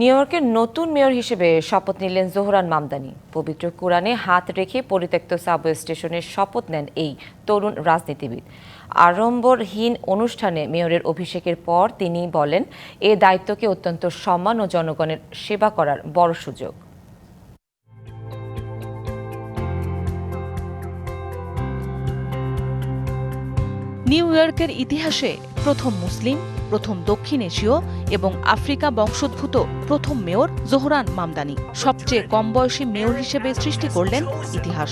New ইয়র্কের নতুন mayor হিসেবে শপথ নিলেন জোহরান মামদানি। পবিত্র কোরআনে হাত রেখে পরিত্যক্ত সাবওয়ে স্টেশনের শপথ নেন এই তরুণ রাজনীতিবিদ। আড়ম্বরহীন অনুষ্ঠানে মেয়রের অভিষেকের পর তিনি বলেন, এ দায়িত্বকে অত্যন্ত সম্মান ও জনগণের সেবা করার বড় সুযোগ। নিউ ইয়র্কের ইতিহাসে প্রথম মুসলিম প্রথম দক্ষিণ এশীয় এবং আফ্রিকা বংশোদ্ভূত প্রথম মেয়র জোহরান মামদানি সবচেয়ে কম বয়সী মেয়র হিসেবে সৃষ্টি করলেন ইতিহাস.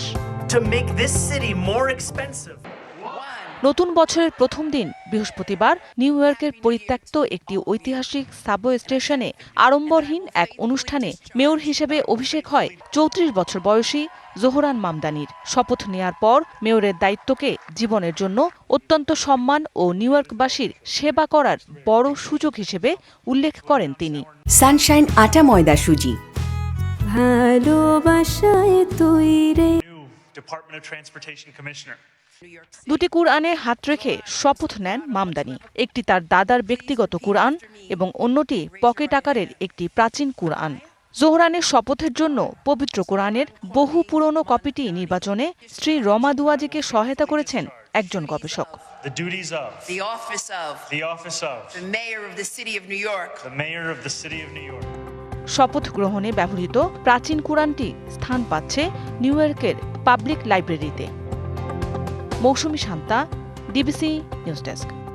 নতুন বছরের প্রথম দিন বৃহস্পতিবার নিউ ইয়র্কের পরিত্যক্ত একটি ঐতিহাসিক সাবওয়ে স্টেশনে আড়ম্বরহীন এক অনুষ্ঠানে মেয়র হিসেবে অভিষেক হয় চৌত্রিশ বছর বয়সী জোহরান মামদানির। শপথ নেয়ার পর মেয়রের দায়িত্বকে জীবনের জন্য অত্যন্ত সম্মান ও নিউ ইয়র্কবাসীর সেবা করার বড় সুযোগ হিসেবে উল্লেখ করেন তিনি। সানশাইন আটা ময়দা সুজি। ভালোবাসায় তৈরে New Department of Transportation Commissioner. দুটি কুরআনে হাত রেখে শপথ নেন মামদানি। একটি তার দাদার ব্যক্তিগত কুরআন এবং অন্যটি পকেট আকারের একটি প্রাচীন কুরআন। জোহরানের শপথের জন্য পবিত্র কোরআনের বহু পুরনো কপিটি নির্বাচনে শ্রী রমা দুয়াজিকে সহায়তা করেছেন একজন গবেষক. শপথ গ্রহণে ব্যবহৃত প্রাচীন কোরআনটি স্থান পাচ্ছে নিউ ইয়র্কের পাবলিক লাইব্রেরিতে। Mousumi Shanta DBC news desk.